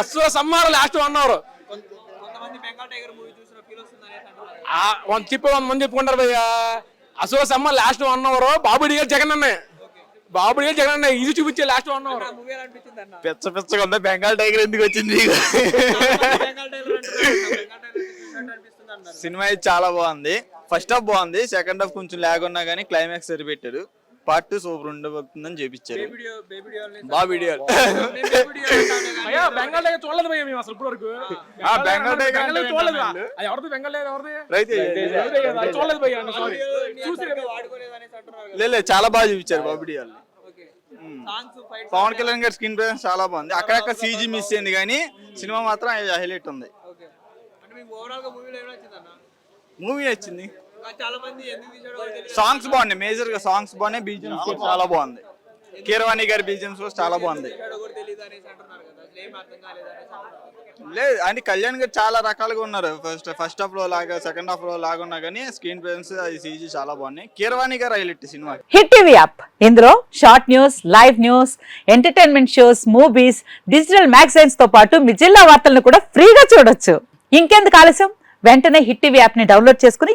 అశ్వ సమ్మారు last one hour కొంత- కొంతమంది Bengal tiger movie చూసిన ఫీల్ వస్తుంది అనేసి అంటున్నారు వంద చెప్పి వంద మంది చెప్పుకుంటారు భయ్యా. అశ్వ సమ్మ లాస్ట్ వన్ అవర్ బాబుడి గారు జగన్ అన్న బాబుడి గారు జగన్ అన్న ఇది చూపించే లాస్ట్ వన్ అవర్ పిచ్చ పిచ్చగా ఉంది. బెంగాల్ టైగర్ ఎందుకు వచ్చింది? సినిమా అయితే చాలా బాగుంది. ఫస్ట్ హాఫ్ బాగుంది. సెకండ్ హాఫ్ కొంచెం లాగ్ ఉన్నా కానీ క్లైమాక్స్ సరిపెట్టారు పార్ట్ టూ సూపర్ ఉండబోతుందని చూపించారు. వీడియో బేబీ వీడియో బెంగాల్ దగ్గర చూడలేదు భయ్యా మేము అసలు ఇప్పుడు వరకు ఆ, బెంగాల్ టైగర్ బెంగాల్ చూడలేదు? అది ఎవరిది? బెంగాల్ దగ్గర ఎవరిది? రైతే అది చూడలేదు భయ్యా సారీ చూసి లేదు చాలా బాగా చూపించారు సాంగ్స్ ఫైట్ పవన్ కళ్యాణ్ గారి స్క్రీన్ ప్రెజెన్స్ చాలా బాగుంది. అక్కడక్కడ సీజీ మిస్ అయింది కానీ సినిమా మాత్రం హైలైట్ ఉంది. ఓకే. అంటే మీకు ఓవరాల్గా మూవీలో ఏమైనా వచ్చింది అన్న? మూవీ వచ్చింది సాంగ్స్ బాగున్నాయి. మేజర్గా సాంగ్స్ బాగున్నాయి. బీజిఎమ్స్ కూడా చాలా బాగుంది. కీరవాణి గారి బీజిఎమ్స్ కూడా చాలా బాగుంది. లేదు అంటే కళ్యాణ్ గారు చాలా రకాలుగా ఉన్నారు. ఫస్ట్ ఫస్ట్ హాఫ్లో లాగా సెకండ్ హాఫ్లో లాగా ఉన్నా కానీ స్క్రీన్ ప్రెజెన్స్ అది సీజీ చాలా బాగున్నాయి. Keeravani garu highlight cinema. Hit TV app ఇందులో short news live news entertainment shows movies digital మ్యాగజైన్స్తో పాటు మీ జిల్లా వార్తలను కూడా ఫ్రీగా చూడొచ్చు. ఇంకెందుకు ఆలస్యం? వెంటనే హిట్ టీవీ యాప్ని డౌన్లోడ్ చేసుకుని